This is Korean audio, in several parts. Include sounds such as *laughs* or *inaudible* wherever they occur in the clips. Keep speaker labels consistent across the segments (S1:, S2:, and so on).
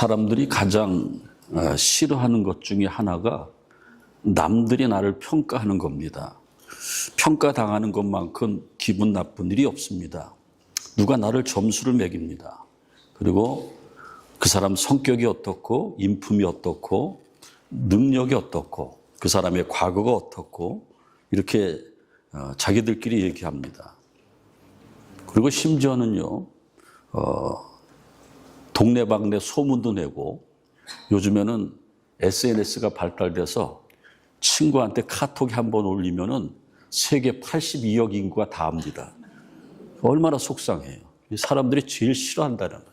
S1: 사람들이 가장 어, 싫어하는 것 중에 하나가 남들이 나를 평가하는 겁니다. 평가당하는 것만큼 기분 나쁜 일이 없습니다. 누가 나를 점수를 매깁니다. 그리고 그 사람 성격이 어떻고, 인품이 어떻고, 능력이 어떻고, 그 사람의 과거가 어떻고, 이렇게 어, 자기들끼리 얘기합니다. 그리고 심지어는요, 어, 동네방네 소문도 내고 요즘에는 SNS가 발달돼서 친구한테 카톡이 한번 올리면은 세계 82억 인구가 다 압니다. 얼마나 속상해요. 이 사람들이 제일 싫어한다는 거예요.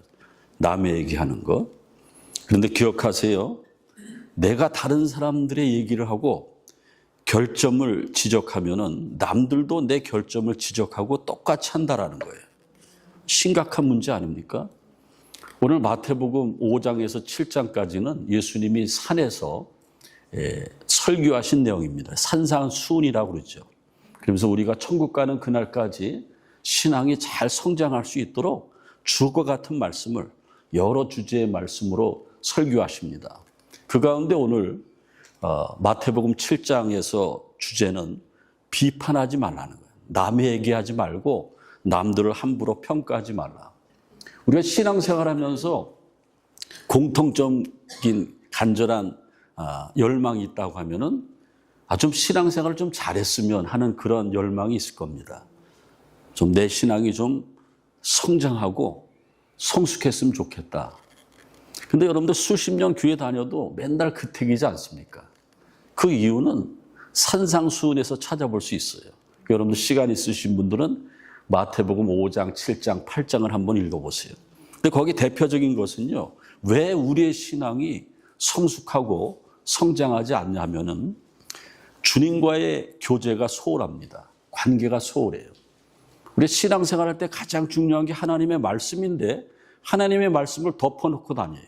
S1: 남의 얘기하는 거. 그런데 기억하세요. 내가 다른 사람들의 얘기를 하고 결점을 지적하면은 남들도 내 결점을 지적하고 똑같이 한다라는 거예요. 심각한 문제 아닙니까? 오늘 마태복음 5장에서 7장까지는 예수님이 산에서 예, 설교하신 내용입니다. 산상수훈이라고 그러죠. 그러면서 우리가 천국 가는 그날까지 신앙이 잘 성장할 수 있도록 주과 같은 말씀을 여러 주제의 말씀으로 설교하십니다. 그 가운데 오늘 어, 마태복음 7장에서 주제는 비판하지 말라는 거예요. 남의 얘기하지 말고 남들을 함부로 평가하지 말라. 우리가 신앙생활하면서 공통적인 간절한 아, 열망이 있다고 하면은 아, 좀 신앙생활을 좀 잘했으면 하는 그런 열망이 있을 겁니다. 좀 내 신앙이 좀 성장하고 성숙했으면 좋겠다. 근데 여러분들 수십 년 교회 다녀도 맨날 그 택이지 않습니까? 그 이유는 산상수훈에서 찾아볼 수 있어요. 여러분들 시간 있으신 분들은 마태복음 5장, 7장, 8장을 한번 읽어보세요. 근데 거기 대표적인 것은요, 왜 우리의 신앙이 성숙하고 성장하지 않냐면은 주님과의 교제가 소홀합니다. 관계가 소홀해요. 우리 신앙생활 할때 가장 중요한 게 하나님의 말씀인데 하나님의 말씀을 덮어놓고 다녀요.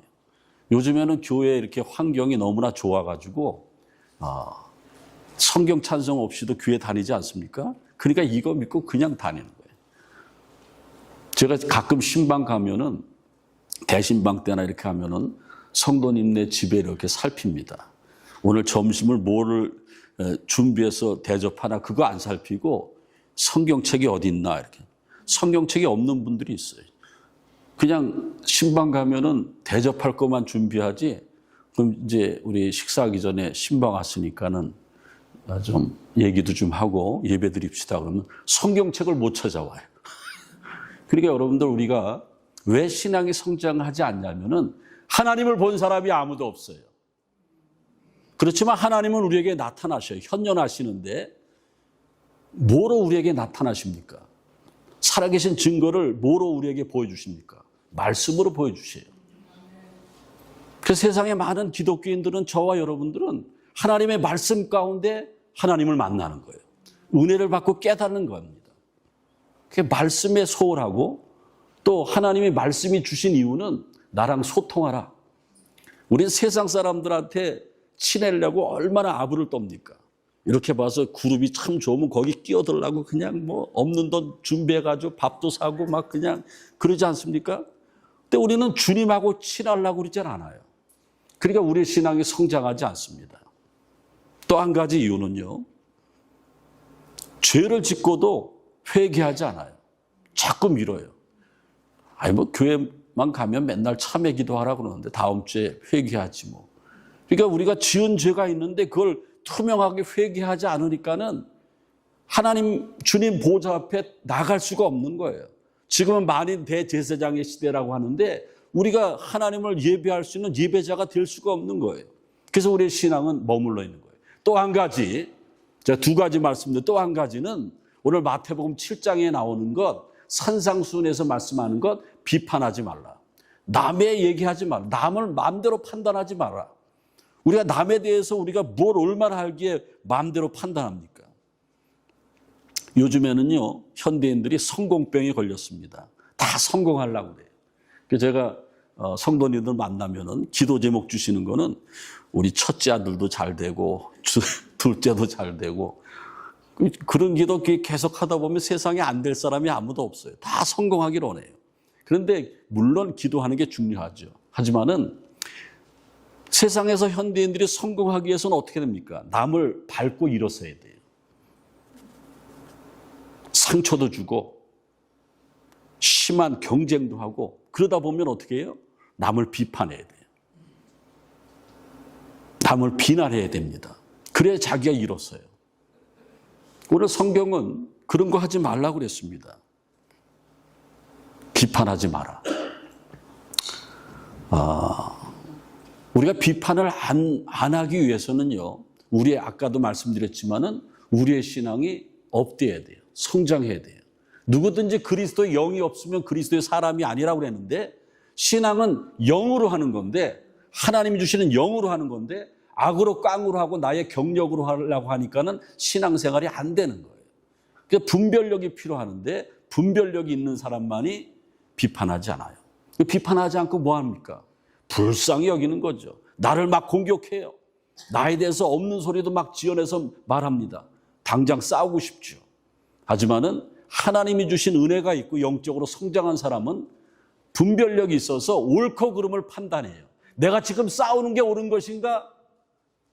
S1: 요즘에는 교회 이렇게 환경이 너무나 좋아가지고 아, 성경 찬송 없이도 교회 다니지 않습니까? 그러니까 이거 믿고 그냥 다니는. 제가 가끔 신방 가면은 대신방 때나 이렇게 하면은 성도님네 집에 이렇게 살핍니다. 오늘 점심을 뭐를 준비해서 대접하나 그거 안 살피고 성경책이 어디 있나 이렇게 성경책이 없는 분들이 있어요. 그냥 신방 가면은 대접할 것만 준비하지. 그럼 이제 우리 식사하기 전에 신방 왔으니까는 좀 얘기도 좀 하고 예배 드립시다 그러면 성경책을 못 찾아와요. 그러니까 여러분들 우리가 왜 신앙이 성장하지 않냐면은 하나님을 본 사람이 아무도 없어요. 그렇지만 하나님은 우리에게 나타나셔요. 현존하시는데 뭐로 우리에게 나타나십니까? 살아계신 증거를 뭐로 우리에게 보여주십니까? 말씀으로 보여주세요. 그 세상의 많은 기독교인들은 저와 여러분들은 하나님의 말씀 가운데 하나님을 만나는 거예요. 은혜를 받고 깨닫는 겁니다. 그 말씀에 소홀하고 또 하나님의 말씀이 주신 이유는 나랑 소통하라. 우리는 세상 사람들한테 친해려고 얼마나 아부를 떱니까? 이렇게 봐서 그룹이 참 좋으면 거기 끼어들라고 그냥 뭐 없는 돈 준비해가지고 밥도 사고 막 그냥 그러지 않습니까? 근데 우리는 주님하고 친하려고 그러지 않아요. 그러니까 우리 신앙이 성장하지 않습니다. 또 한 가지 이유는요. 죄를 짓고도 회개하지 않아요. 자꾸 미뤄요. 아니 뭐 교회만 가면 맨날 참회 기도하라 그러는데 다음 주에 회개하지 뭐. 그러니까 우리가 지은 죄가 있는데 그걸 투명하게 회개하지 않으니까는 하나님 주님 보좌 앞에 나갈 수가 없는 거예요. 지금은 만인 대제사장의 시대라고 하는데 우리가 하나님을 예배할 수 있는 예배자가 될 수가 없는 거예요. 그래서 우리의 신앙은 머물러 있는 거예요. 또 한 가지, 제가 두 가지 말씀드린 또한 가지는 오늘 마태복음 7장에 나오는 것, 산상순에서 말씀하는 것, 비판하지 말라. 남의 얘기하지 말라. 남을 마음대로 판단하지 말라. 우리가 남에 대해서 우리가 뭘 얼마나 알기에 마음대로 판단합니까? 요즘에는요, 현대인들이 성공병에 걸렸습니다. 다 성공하려고 그래요. 그래서 제가 어, 성도님들 만나면은 기도 제목 주시는 거는 우리 첫째 아들도 잘 되고, *laughs* 둘째도 잘 되고, 그런 기도 계속 하다 보면 세상에 안 될 사람이 아무도 없어요. 다 성공하기를 원해요. 그런데 물론 기도하는 게 중요하죠. 하지만은 세상에서 현대인들이 성공하기 위해서는 어떻게 됩니까? 남을 밟고 일어서야 돼요. 상처도 주고 심한 경쟁도 하고 그러다 보면 어떻게 해요? 남을 비판해야 돼요. 남을 비난해야 됩니다. 그래야 자기가 일었어요. 오늘 성경은 그런 거 하지 말라고 그랬습니다. 비판하지 마라. 아, 우리가 비판을 안, 안 하기 위해서는요, 우리의 아까도 말씀드렸지만은 우리의 신앙이 업돼야 돼요. 성장해야 돼요. 누구든지 그리스도의 영이 없으면 그리스도의 사람이 아니라고 그랬는데 신앙은 영으로 하는 건데 하나님이 주시는 영으로 하는 건데 악으로 깡으로 하고 나의 경력으로 하려고 하니까는 신앙생활이 안 되는 거예요. 그 분별력이 필요하는데 분별력이 있는 사람만이 비판하지 않아요. 비판하지 않고 뭐 합니까? 불쌍히 여기는 거죠. 나를 막 공격해요. 나에 대해서 없는 소리도 막 지어내서 말합니다. 당장 싸우고 싶죠. 하지만은 하나님이 주신 은혜가 있고 영적으로 성장한 사람은 분별력이 있어서 옳고 그름을 판단해요. 내가 지금 싸우는 게 옳은 것인가?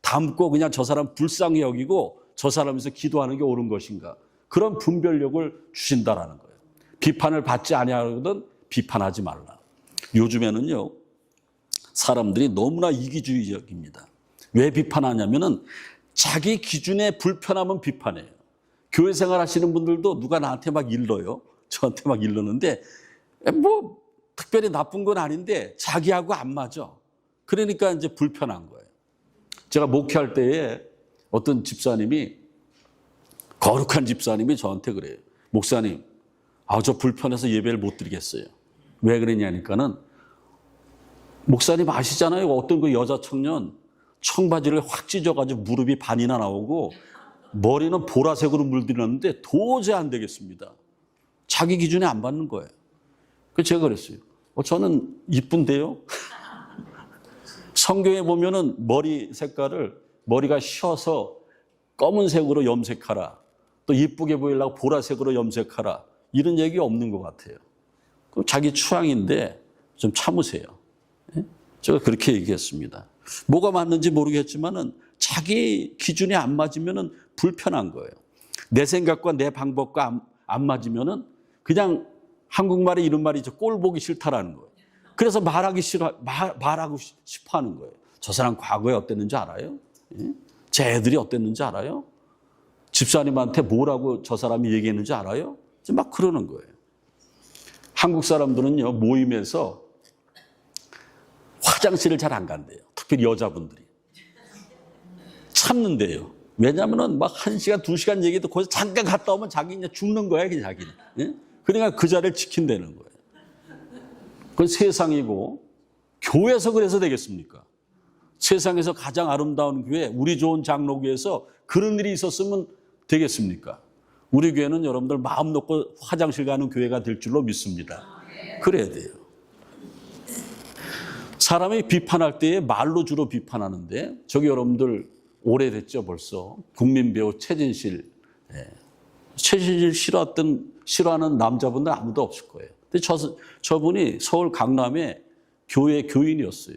S1: 담고 그냥 저 사람 불쌍히 여기고 저 사람에서 기도하는 게 옳은 것인가? 그런 분별력을 주신다라는 거예요. 비판을 받지 아니하거든 비판하지 말라. 요즘에는요. 사람들이 너무나 이기주의적입니다. 왜 비판하냐면은 자기 기준에 불편하면 비판해요. 교회 생활 하시는 분들도 누가 나한테 막 일러요. 저한테 막 일러는데 뭐 특별히 나쁜 건 아닌데 자기하고 안 맞아. 그러니까 이제 불편한 거예요. 제가 목회할 때에 어떤 집사님이 거룩한 집사님이 저한테 그래요. 목사님, 아, 저 불편해서 예배를 못 드리겠어요. 왜 그러냐니까는 목사님 아시잖아요. 어떤 그 여자 청년 청바지를 확 찢어가지고 무릎이 반이나 나오고 머리는 보라색으로 물들였는데 도저히 안 되겠습니다. 자기 기준에 안 받는 거예요. 그래서 제가 그랬어요. 어, 저는 이쁜데요? *laughs* 성경에 보면은 머리 색깔을 머리가 쉬어서 검은색으로 염색하라. 또 이쁘게 보이려고 보라색으로 염색하라. 이런 얘기 없는 것 같아요. 그 자기 취향인데 좀 참으세요. 예? 제가 그렇게 얘기했습니다. 뭐가 맞는지 모르겠지만은 자기 기준에 안 맞으면은 불편한 거예요. 내 생각과 내 방법과 안, 안 맞으면은 그냥 한국말에 이런 말이. 꼴 보기 싫다라는 거예요. 그래서 말하기 싫어, 말, 말하고 싶어 하는 거예요. 저 사람 과거에 어땠는지 알아요? 예? 제 애들이 어땠는지 알아요? 집사님한테 뭐라고 저 사람이 얘기했는지 알아요? 막 그러는 거예요. 한국 사람들은요, 모임에서 화장실을 잘 안 간대요. 특별히 여자분들이. 참는데요. 왜냐면은 막 한 시간, 두 시간 얘기도 거기서 잠깐 갔다 오면 자기 이제 죽는 거야, 그 자기는. 예? 그러니까 그 자리를 지킨다는 거예요. 그건 세상이고, 교회에서 그래서 되겠습니까? 세상에서 가장 아름다운 교회, 우리 좋은 장로교에서 그런 일이 있었으면 되겠습니까? 우리 교회는 여러분들 마음 놓고 화장실 가는 교회가 될 줄로 믿습니다. 그래야 돼요. 사람이 비판할 때에 말로 주로 비판하는데 저기 여러분들 오래됐죠 벌써 국민 배우 최진실 예. 최진실 싫어했던 싫어하는 남자분들 아무도 없을 거예요. 저 저분이 서울 강남에 교회 교인이었어요.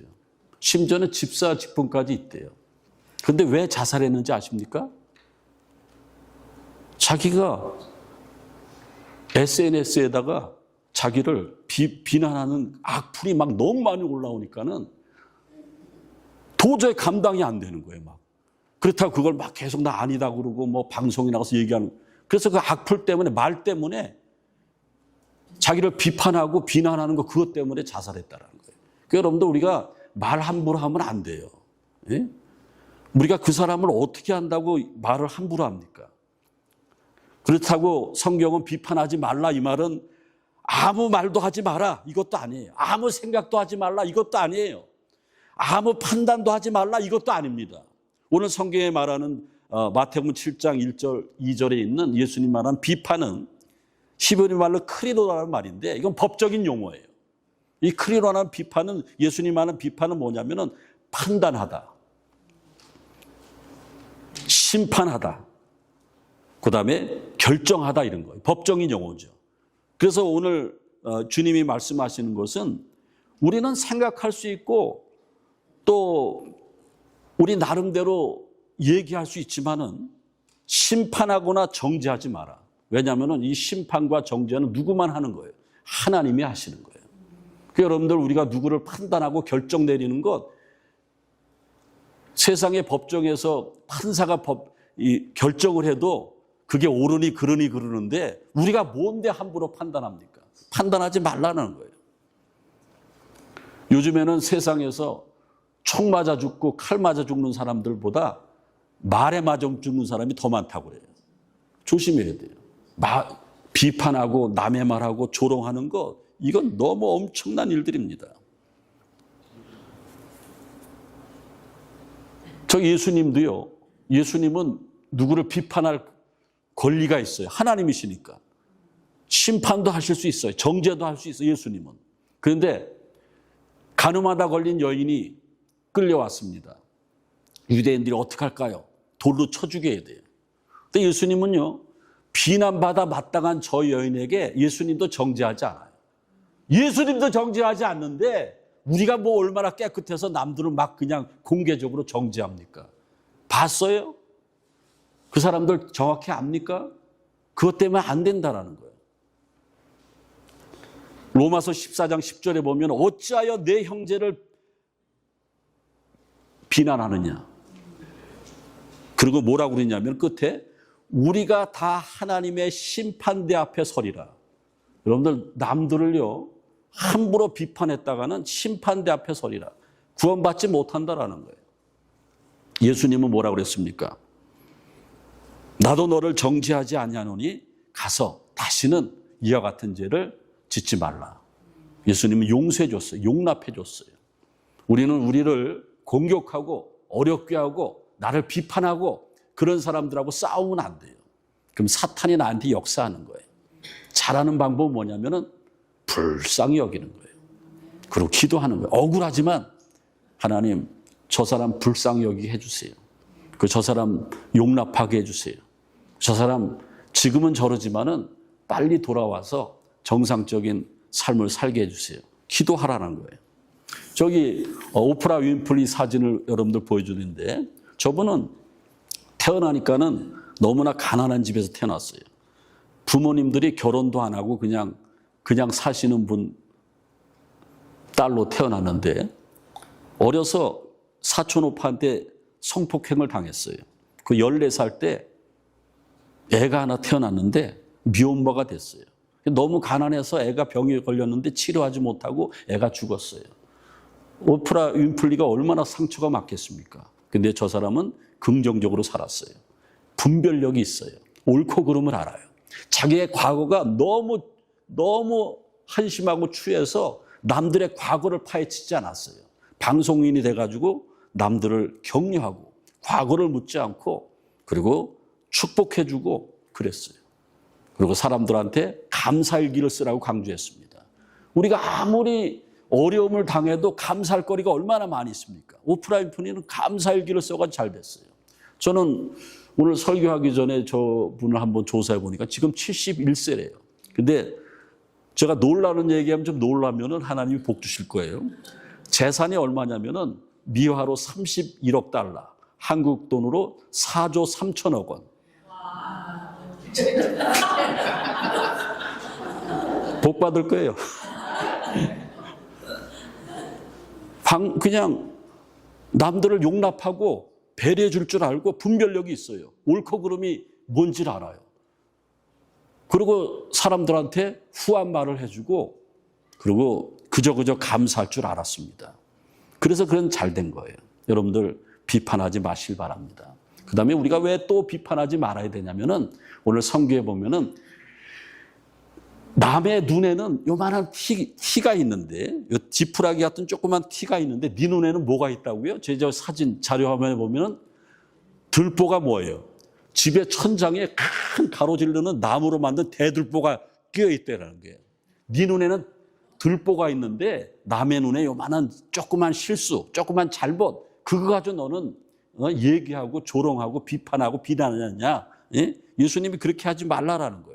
S1: 심지어는 집사 직분까지 있대요. 근데 왜 자살했는지 아십니까? 자기가 SNS에다가 자기를 비, 비난하는 악플이 막 너무 많이 올라오니까는 도저히 감당이 안 되는 거예요, 막. 그렇다고 그걸 막 계속 나 아니다 그러고 뭐 방송에 나가서 얘기하는. 그래서 그 악플 때문에, 말 때문에 자기를 비판하고 비난하는 거 그것 때문에 자살했다라는 거예요. 그 여러분들 우리가 말 함부로 하면 안 돼요. 예? 우리가 그 사람을 어떻게 한다고 말을 함부로 합니까? 그렇다고 성경은 비판하지 말라 이 말은 아무 말도 하지 마라 이것도 아니에요. 아무 생각도 하지 말라 이것도 아니에요. 아무 판단도 하지 말라 이것도 아닙니다. 오늘 성경에 말하는 어, 마태복음 7장 1절 2절에 있는 예수님 말한 비판은 히브리 말로 크리도라는 말인데 이건 법적인 용어예요. 이 크리도라는 비판은 예수님 말하는 비판은 뭐냐면은 판단하다. 심판하다. 그 다음에 결정하다 이런 거예요. 법적인 용어죠. 그래서 오늘 어, 주님이 말씀하시는 것은 우리는 생각할 수 있고 또 우리 나름대로 얘기할 수 있지만은 심판하거나 정죄하지 마라. 왜냐하면 이 심판과 정죄는 누구만 하는 거예요. 하나님이 하시는 거예요. 그 여러분들 우리가 누구를 판단하고 결정 내리는 것 세상의 법정에서 판사가 법, 이 결정을 해도 그게 옳으니 그러니 그러는데 우리가 뭔데 함부로 판단합니까? 판단하지 말라는 거예요. 요즘에는 세상에서 총 맞아 죽고 칼 맞아 죽는 사람들보다 말에 맞아 죽는 사람이 더 많다고 그래요. 조심해야 돼요. 마, 비판하고 남의 말하고 조롱하는 것 이건 너무 엄청난 일들입니다. 저 예수님도요. 예수님은 누구를 비판할 권리가 있어요. 하나님이시니까. 심판도 하실 수 있어요. 정죄도 할 수 있어요. 예수님은. 그런데 가늠하다 걸린 여인이 끌려왔습니다. 유대인들이 어떻게 할까요? 돌로 쳐 죽여야 돼요. 근데 예수님은요. 비난받아 마땅한 저 여인에게 예수님도 정죄하지 않아요. 예수님도 정죄하지 않는데 우리가 뭐 얼마나 깨끗해서 남들은 막 그냥 공개적으로 정죄합니까? 봤어요? 그 사람들 정확히 압니까? 그것 때문에 안 된다라는 거예요. 로마서 14장 10절에 보면 어찌하여 내 형제를 비난하느냐. 그리고 뭐라고 그러냐면 끝에 우리가 다 하나님의 심판대 앞에 서리라. 여러분들 남들을요 함부로 비판했다가는 심판대 앞에 서리라. 구원받지 못한다라는 거예요. 예수님은 뭐라고 그랬습니까? 나도 너를 정죄하지 아니하노니 가서 다시는 이와 같은 죄를 짓지 말라. 예수님은 용서해 줬어요. 용납해 줬어요. 우리는 우리를 공격하고 어렵게 하고 나를 비판하고 그런 사람들하고 싸우면 안 돼요. 그럼 사탄이 나한테 역사하는 거예요. 잘하는 방법은 뭐냐면은 불쌍히 여기는 거예요. 그리고 기도하는 거예요. 억울하지만 하나님 저 사람 불쌍히 여기게 해주세요. 그 저 사람 용납하게 해주세요. 저 사람 지금은 저러지만은 빨리 돌아와서 정상적인 삶을 살게 해주세요. 기도하라는 거예요. 저기 어, 오프라 윈플리 사진을 여러분들 보여주는데 저분은 태어나니까는 너무나 가난한 집에서 태어났어요. 부모님들이 결혼도 안 하고 그냥 그냥 사시는 분 딸로 태어났는데 어려서 사촌 오빠한테 성폭행을 당했어요. 그 14살 때 애가 하나 태어났는데 미혼모가 됐어요. 너무 가난해서 애가 병에 걸렸는데 치료하지 못하고 애가 죽었어요. 오프라 윈플리가 얼마나 상처가 많겠습니까? 근데 저 사람은 긍정적으로 살았어요. 분별력이 있어요. 옳고 그름을 알아요. 자기의 과거가 너무 너무 한심하고 추해서 남들의 과거를 파헤치지 않았어요. 방송인이 돼가지고 남들을 격려하고 과거를 묻지 않고 그리고 축복해주고 그랬어요. 그리고 사람들한테 감사일기를 쓰라고 강조했습니다. 우리가 아무리 어려움을 당해도 감사할 거리가 얼마나 많이 있습니까? 오프라인 푸니는 감사일기를 써가지고 잘 됐어요. 저는 오늘 설교하기 전에 저 분을 한번 조사해 보니까 지금 71세래요. 근데 제가 놀라는 얘기하면 좀 놀라면은 하나님이 복 주실 거예요. 재산이 얼마냐면은 미화로 31억 달러, 한국 돈으로 4조 3천억 원. *laughs* 복 받을 거예요. *laughs* 방, 그냥 남들을 용납하고 배려해 줄 줄 알고 분별력이 있어요. 옳고 그름이 뭔지를 알아요. 그리고 사람들한테 후한 말을 해주고 그리고 그저 그저 감사할 줄 알았습니다. 그래서 그런 잘 된 거예요. 여러분들 비판하지 마실 바랍니다. 그 다음에 우리가 왜 또 비판하지 말아야 되냐면은 오늘 성경에 보면은 남의 눈에는 요만한 티, 티가 있는데 요 지푸라기 같은 조그만 티가 있는데 네 눈에는 뭐가 있다고요? 제 저 사진 자료 화면에 보면은 들보가 뭐예요? 집의 천장에 큰 가로질르는 나무로 만든 대들보가 끼어 있다라는 거예요. 네 눈에는 들보가 있는데 남의 눈에 요만한 조그만 실수, 조그만 잘못 그거 가지고 너는 어, 얘기하고 조롱하고 비판하고 비난하냐? 예? 예수님이 그렇게 하지 말라라는 거예요.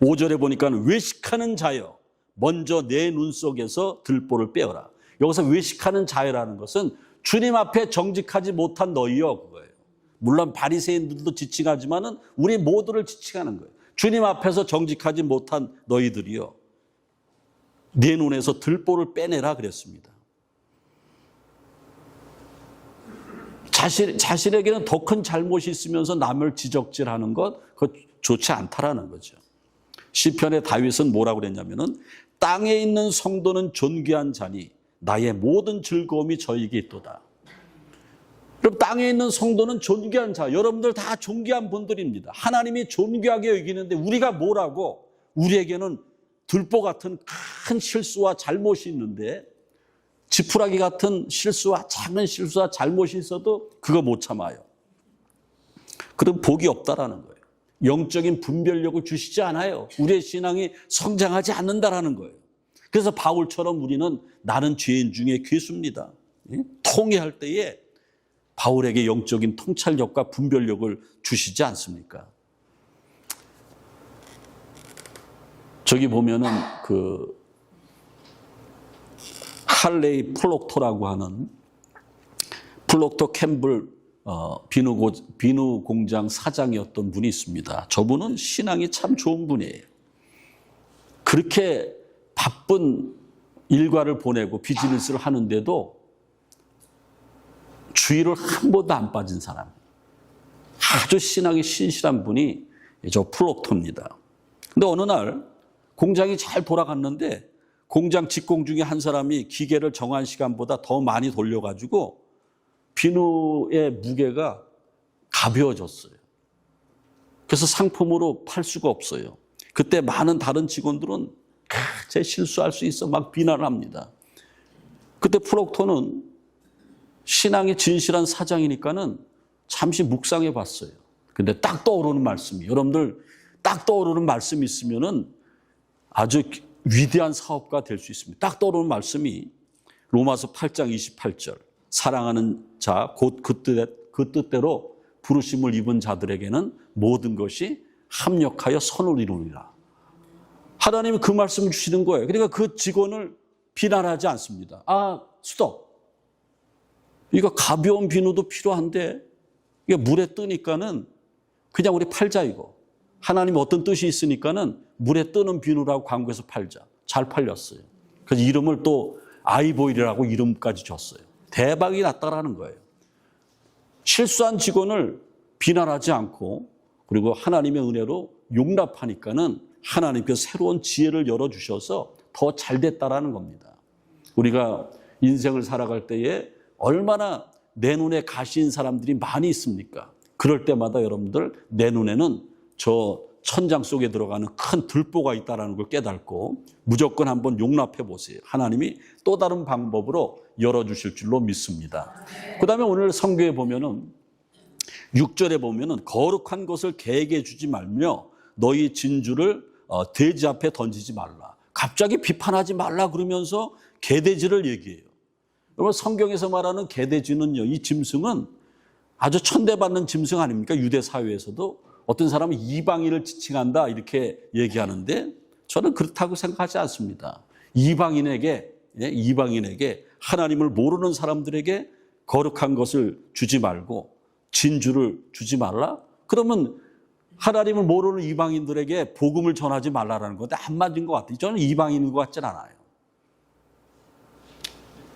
S1: 5절에 보니까 외식하는 자여 먼저 내 눈 속에서 들보를 빼어라. 여기서 외식하는 자여라는 것은 주님 앞에 정직하지 못한 너희여 그거예요. 물론 바리새인들도 지칭하지만은 우리 모두를 지칭하는 거예요. 주님 앞에서 정직하지 못한 너희들이요. 내 눈에서 들보를 빼내라 그랬습니다. 자신, 자신에게는 더 큰 잘못이 있으면서 남을 지적질하는 것, 그거 좋지 않다라는 거죠. 시편의 다윗은 뭐라고 그랬냐면은 땅에 있는 성도는 존귀한 자니 나의 모든 즐거움이 저에게 있도다. 그럼 땅에 있는 성도는 존귀한 자, 여러분들 다 존귀한 분들입니다. 하나님이 존귀하게 여기는데 우리가 뭐라고 우리에게는 들보 같은 큰 실수와 잘못이 있는데 지푸라기 같은 실수와 작은 실수와 잘못이 있어도 그거 못 참아요. 그럼 복이 없다라는 거예요. 영적인 분별력을 주시지 않아요. 우리의 신앙이 성장하지 않는다라는 거예요. 그래서 바울처럼 우리는 나는 죄인 중에 괴수입니다. 예? 통회할 때에 바울에게 영적인 통찰력과 분별력을 주시지 않습니까? 저기 보면은 그 할레이 플록토라고 하는 플록토 캠블 어, 비누, 고, 비누 공장 사장이었던 분이 있습니다. 저분은 신앙이 참 좋은 분이에요. 그렇게 바쁜 일과를 보내고 비즈니스를 하는데도 주의를 한 번도 안 빠진 사람. 아주 신앙이 신실한 분이 저 플록토입니다. 근데 어느 날 공장이 잘 돌아갔는데 공장 직공 중에 한 사람이 기계를 정한 시간보다 더 많이 돌려가지고 비누의 무게가 가벼워졌어요. 그래서 상품으로 팔 수가 없어요. 그때 많은 다른 직원들은 아, 제 실수할 수 있어 막 비난을 합니다. 그때 프록토는 신앙이 진실한 사장이니까는 잠시 묵상해 봤어요. 근데 딱 떠오르는 말씀이 여러분들 딱 떠오르는 말씀이 있으면은 아주 위대한 사업가 될 수 있습니다. 딱 떠오르는 말씀이 로마서 8장 28절. 사랑하는 자, 곧 그 뜻, 그 뜻대로 부르심을 입은 자들에게는 모든 것이 합력하여 선을 이루리라. 하나님이 그 말씀을 주시는 거예요. 그러니까 그 직원을 비난하지 않습니다. 아, 스톱. 이거 가벼운 비누도 필요한데, 이게 물에 뜨니까는 그냥 우리 팔자 이거. 하나님 어떤 뜻이 있으니까는 물에 뜨는 비누라고 광고해서 팔자. 잘 팔렸어요. 그래서 이름을 또 아이보일이라고 이름까지 줬어요. 대박이 났다라는 거예요. 실수한 직원을 비난하지 않고 그리고 하나님의 은혜로 용납하니까는 하나님께서 새로운 지혜를 열어주셔서 더 잘 됐다라는 겁니다. 우리가 인생을 살아갈 때에 얼마나 내 눈에 가시인 사람들이 많이 있습니까? 그럴 때마다 여러분들 내 눈에는 저 천장 속에 들어가는 큰 들보가 있다는 걸 깨닫고 무조건 한번 용납해 보세요. 하나님이 또 다른 방법으로 열어주실 줄로 믿습니다. 그 다음에 오늘 성경에 보면은 6절에 보면은 거룩한 것을 개에게 주지 말며 너희 진주를 어, 돼지 앞에 던지지 말라. 갑자기 비판하지 말라 그러면서 개돼지를 얘기해요. 여러분 성경에서 말하는 개돼지는요, 이 짐승은 아주 천대받는 짐승 아닙니까? 유대 사회에서도 어떤 사람은 이방인을 지칭한다 이렇게 얘기하는데 저는 그렇다고 생각하지 않습니다. 이방인에게 예, 이방인에게 하나님을 모르는 사람들에게 거룩한 것을 주지 말고 진주를 주지 말라? 그러면 하나님을 모르는 이방인들에게 복음을 전하지 말라라는 건데 안 맞은 것 같아요. 저는 이방인인 것 같진 않아요.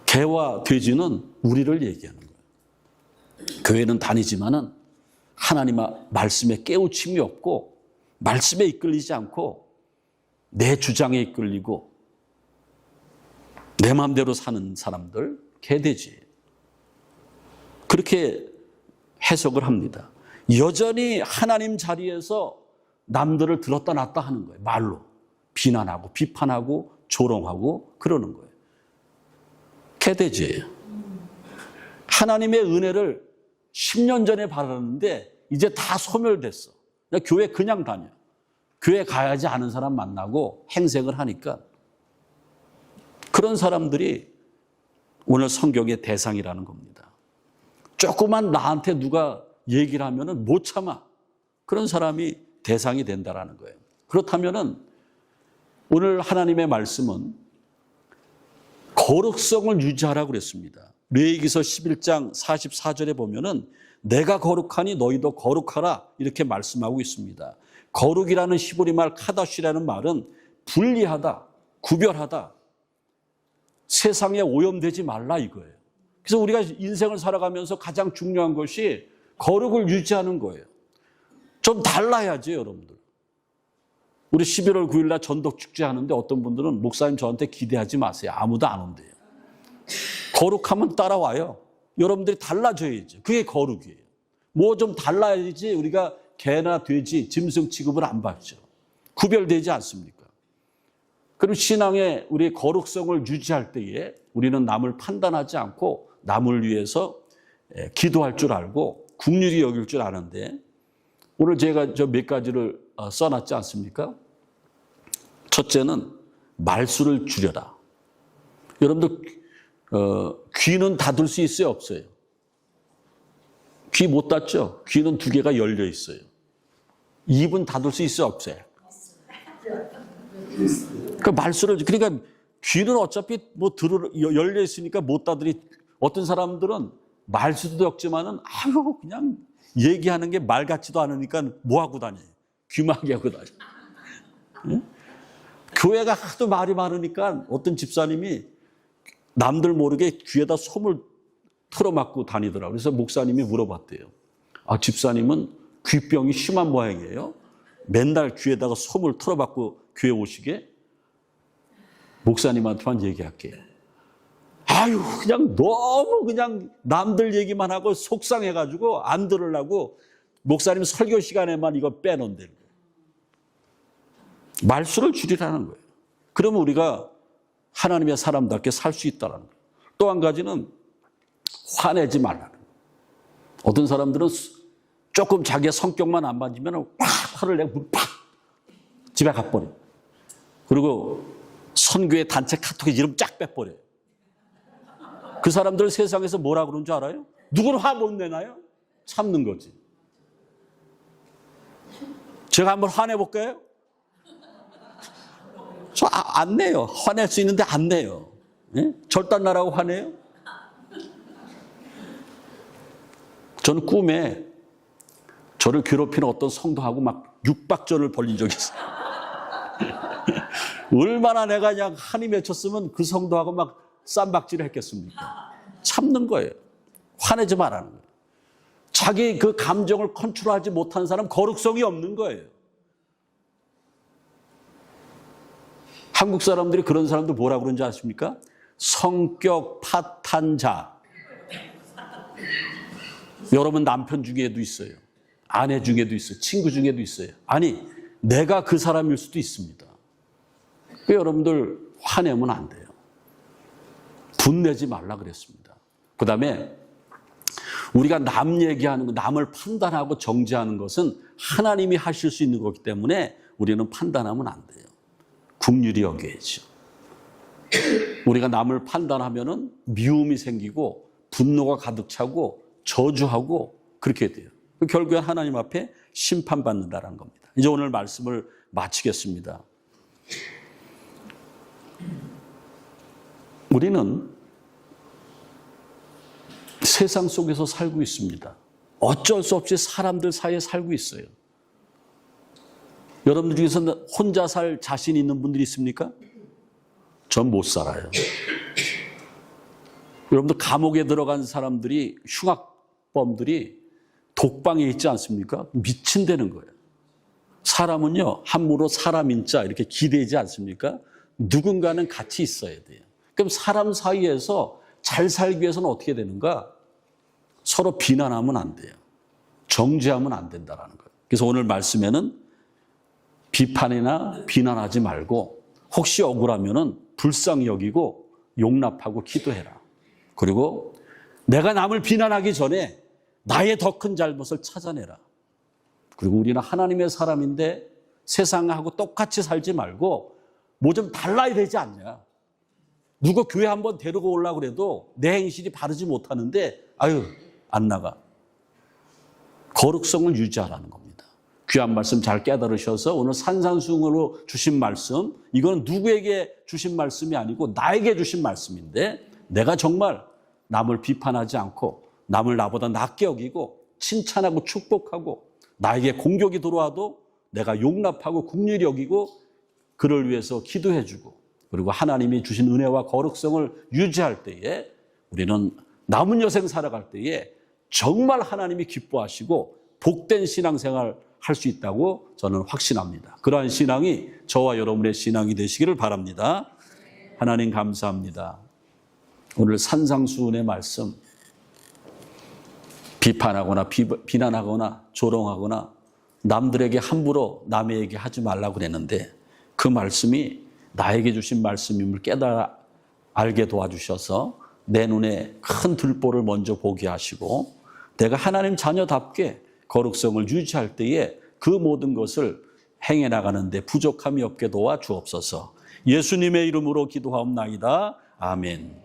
S1: 개와 돼지는 우리를 얘기하는 거예요. 교회는 다니지만은 하나님 말씀에 깨우침이 없고 말씀에 이끌리지 않고 내 주장에 이끌리고 내 마음대로 사는 사람들 개돼지 그렇게 해석을 합니다. 여전히 하나님 자리에서 남들을 들었다 놨다 하는 거예요. 말로 비난하고 비판하고 조롱하고 그러는 거예요. 개돼지예요. 하나님의 은혜를 10년 전에 받았는데 이제 다 소멸됐어. 그냥 교회 그냥 다녀. 교회 가야지 않은 사람 만나고 행색을 하니까 그런 사람들이 오늘 성경의 대상이라는 겁니다. 조그만 나한테 누가 얘기를 하면은 못 참아. 그런 사람이 대상이 된다라는 거예요. 그렇다면은 오늘 하나님의 말씀은 거룩성을 유지하라고 그랬습니다. 레위기서 11장 44절에 보면은 내가 거룩하니 너희도 거룩하라 이렇게 말씀하고 있습니다. 거룩이라는 히브리 말 카다시라는 말은 분리하다, 구별하다, 세상에 오염되지 말라 이거예요. 그래서 우리가 인생을 살아가면서 가장 중요한 것이 거룩을 유지하는 거예요. 좀 달라야죠, 여러분들. 우리 11월 9일 날 전독 축제 하는데 어떤 분들은 목사님 저한테 기대하지 마세요. 아무도 안 온대요. 거룩하면 따라와요. 여러분들이 달라져야죠. 그게 거룩이에요. 뭐 좀 달라야지 우리가 개나 돼지, 짐승 취급을 안 받죠. 구별되지 않습니까? 그럼 신앙의 우리 거룩성을 유지할 때에 우리는 남을 판단하지 않고 남을 위해서 예, 기도할 줄 알고 국률이 여길 줄 아는데 오늘 제가 저 몇 가지를 어, 써놨지 않습니까? 첫째는 말수를 줄여라. 여러분들 어, 귀는 닫을 수 있어요, 없어요? 귀 못 닫죠? 귀는 두 개가 열려 있어요. 입은 닫을 수 있어요, 없어요? 그 말수를 그러니까 귀는 어차피 뭐 들을 열려 있으니까 못 닫으니 어떤 사람들은 말수도 적지만은 아유 그냥 얘기하는 게 말 같지도 않으니까 뭐 하고 다녀요? 귀마개 하고 다녀. 응? 교회가 하도 말이 많으니까 어떤 집사님이 남들 모르게 귀에다 솜을 틀어막고 다니더라고요. 그래서 목사님이 물어봤대요. 아, 집사님은 귀병이 심한 모양이에요. 맨날 귀에다가 솜을 틀어박고 교회 오시게? 목사님한테만 얘기할게요. 아유, 그냥 너무 그냥 남들 얘기만 하고 속상해가지고 안 들으려고 목사님 설교 시간에만 이거 빼놓는다는 거예요. 말수를 줄이라는 거예요. 그러면 우리가 하나님의 사람답게 살 수 있다는 거예요. 또 한 가지는 화내지 말라는 거예요. 어떤 사람들은 조금 자기의 성격만 안 맞으면 팍 화를 내고 팍 집에 가버려. 그리고 선교의 단체 카톡에 이름 쫙 빼버려요. 그 사람들 세상에서 뭐라 그러는 줄 알아요? 누구는 화못 내나요? 참는 거지. 제가 한번 화내볼까요? 저 안 내요. 화낼 수 있는데 안 내요. 예? 절단 나라고 화내요? 저는 꿈에 저를 괴롭히는 어떤 성도하고 막 육박전을 벌린 적이 있어요. *laughs* 얼마나 내가 그냥 한이 맺혔으면 그 성도하고 막 쌈박질을 했겠습니까? 참는 거예요. 화내지 말라는 거예요. 자기 그 감정을 컨트롤하지 못한 사람 거룩성이 없는 거예요. 한국 사람들이 그런 사람들 뭐라 그러는지 아십니까? 성격 파탄자. 여러분 남편 중에도 있어요. 아내 중에도 있어요. 친구 중에도 있어요. 아니, 내가 그 사람일 수도 있습니다. 그 여러분들 화내면 안 돼요. 분내지 말라 그랬습니다. 그 다음에 우리가 남 얘기하는 거, 남을 판단하고 정죄하는 것은 하나님이 하실 수 있는 거기 때문에 우리는 판단하면 안 돼요. 국률이 여겨야죠. 우리가 남을 판단하면은 미움이 생기고 분노가 가득 차고 저주하고 그렇게 돼요. 결국에 하나님 앞에 심판받는다는 겁니다. 이제 오늘 말씀을 마치겠습니다. 우리는 세상 속에서 살고 있습니다. 어쩔 수 없이 사람들 사이에 살고 있어요. 여러분들 중에서 혼자 살 자신 있는 분들이 있습니까? 전 못 살아요. 여러분들 감옥에 들어간 사람들이 흉악범들이 독방에 있지 않습니까? 미친다는 거예요. 사람은요, 함부로 사람인 자 이렇게 기대지 않습니까? 누군가는 같이 있어야 돼요. 그럼 사람 사이에서 잘 살기 위해서는 어떻게 되는가? 서로 비난하면 안 돼요. 정죄하면 안 된다라는 거예요. 그래서 오늘 말씀에는 비판이나 비난하지 말고 혹시 억울하면은 불쌍히 여기고 용납하고 기도해라. 그리고 내가 남을 비난하기 전에 나의 더 큰 잘못을 찾아내라. 그리고 우리는 하나님의 사람인데 세상하고 똑같이 살지 말고 뭐 좀 달라야 되지 않냐. 누가 교회 한번 데리고 오려고 그래도 내 행실이 바르지 못하는데 아유 안 나가. 거룩성을 유지하라는 겁니다. 귀한 말씀 잘 깨달으셔서 오늘 산산수훈으로 주신 말씀 이거는 누구에게 주신 말씀이 아니고 나에게 주신 말씀인데 내가 정말 남을 비판하지 않고 남을 나보다 낮게 여기고 칭찬하고 축복하고 나에게 공격이 들어와도 내가 용납하고 국률이 여기고 그를 위해서 기도해주고 그리고 하나님이 주신 은혜와 거룩성을 유지할 때에 우리는 남은 여생 살아갈 때에 정말 하나님이 기뻐하시고 복된 신앙생활 할 수 있다고 저는 확신합니다. 그러한 신앙이 저와 여러분의 신앙이 되시기를 바랍니다. 하나님 감사합니다. 오늘 산상수훈의 말씀 비판하거나 비, 비난하거나 조롱하거나 남들에게 함부로 남에게 하지 말라고 그랬는데 그 말씀이 나에게 주신 말씀임을 깨달아 알게 도와주셔서 내 눈에 큰 들보를 먼저 보게 하시고 내가 하나님 자녀답게 거룩성을 유지할 때에 그 모든 것을 행해 나가는데 부족함이 없게 도와 주옵소서. 예수님의 이름으로 기도하옵나이다. 아멘.